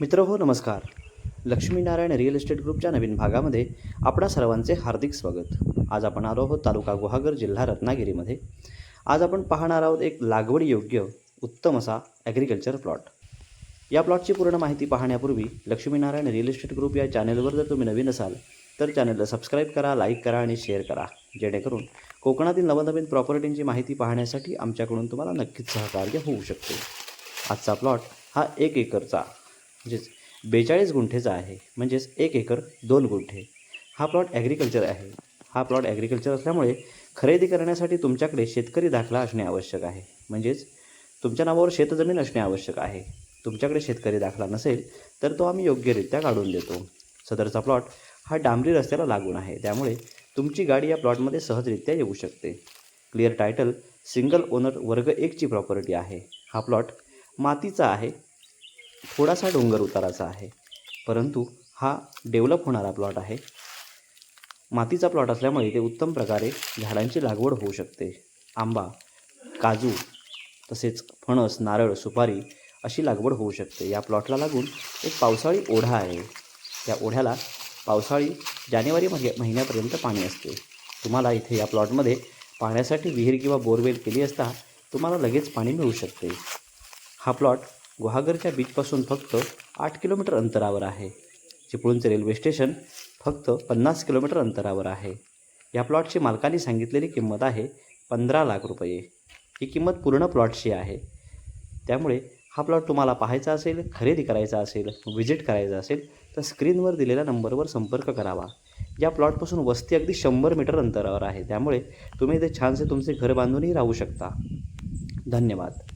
मित्र हो नमस्कार. लक्ष्मीनारायण रिअल इस्टेट ग्रुपच्या नवीन भागामध्ये आपणा सर्वांचे हार्दिक स्वागत. आज आपण आलो आहोत तालुका गुहागर जिल्हा रत्नागिरीमध्ये. आज आपण पाहणार आहोत एक लागवड योग्य उत्तम असा ॲग्रिकल्चर प्लॉट या प्लॉटची पूर्ण माहिती पाहण्यापूर्वी लक्ष्मीनारायण रिअल इस्टेट ग्रुप या चॅनलवर जर तुम्ही नवीन असाल तर चॅनलला सबस्क्राईब करा लाईक करा आणि शेअर करा. जेणेकरून कोकणातील नवनवीन प्रॉपर्टींची माहिती पाहण्यासाठी आमच्याकडून तुम्हाला नक्कीच सहकार्य होऊ शकते. आजचा प्लॉट हा एक एकरचा म्हणजेच बेचाळीस गुंठेचा आहे. म्हणजेच एक एकर दोन गुंठे. हा प्लॉट ॲग्रिकल्चर आहे. हा प्लॉट ॲग्रिकल्चर असल्यामुळे खरेदी करण्यासाठी तुमच्याकडे शेतकरी दाखला असणे आवश्यक आहे. म्हणजेच तुमच्या नावावर शेतजमीन असणे आवश्यक आहे. तुमच्याकडे शेतकरी दाखला नसेल तर तो आम्ही योग्यरित्या काढून देतो. सदरचा प्लॉट हा डांबरी रस्त्याला लागून आहे. त्यामुळे तुमची गाडी या प्लॉटमध्ये सहजरित्या येऊ शकते. क्लिअर टायटल सिंगल ओनर वर्ग एकची प्रॉपर्टी आहे. हा प्लॉट मातीचा आहे. थोडासा डोंगर उताराचा आहे. परंतु हा डेव्हलप होणारा प्लॉट आहे. मातीचा प्लॉट असल्यामुळे ते उत्तम प्रकारे झाडांची लागवड होऊ शकते. आंबा काजू तसेच फणस नारळ सुपारी अशी लागवड होऊ शकते. या प्लॉटला लागून एक पावसाळी ओढा आहे. या ओढ्याला पावसाळी जानेवारी महि महिन्यापर्यंत पाणी असते. तुम्हाला इथे या प्लॉटमध्ये पाण्यासाठी विहीर किंवा बोरवेल केली असता तुम्हाला लगेच पाणी मिळू शकते. हा प्लॉट गुहागरच्या बीचपासून फक्त आठ किलोमीटर अंतरावर आहे. चिपळूणचे रेल्वे स्टेशन फक्त पन्नास किलोमीटर अंतरावर आहे. या प्लॉटची मालकाने सांगितलेली किंमत आहे पंधरा लाख रुपये. ही किंमत पूर्ण प्लॉटची आहे. त्यामुळे हा प्लॉट तुम्हाला पाहायचा असेल खरेदी करायचा असेल व्हिजिट करायचा असेल तर स्क्रीनवर दिलेल्या नंबरवर संपर्क करावा. या प्लॉटपासून वस्ती अगदी शंभर मीटर अंतरावर आहे. त्यामुळे तुम्ही इथे छानसे तुमचे घर बांधूनही राहू शकता. धन्यवाद.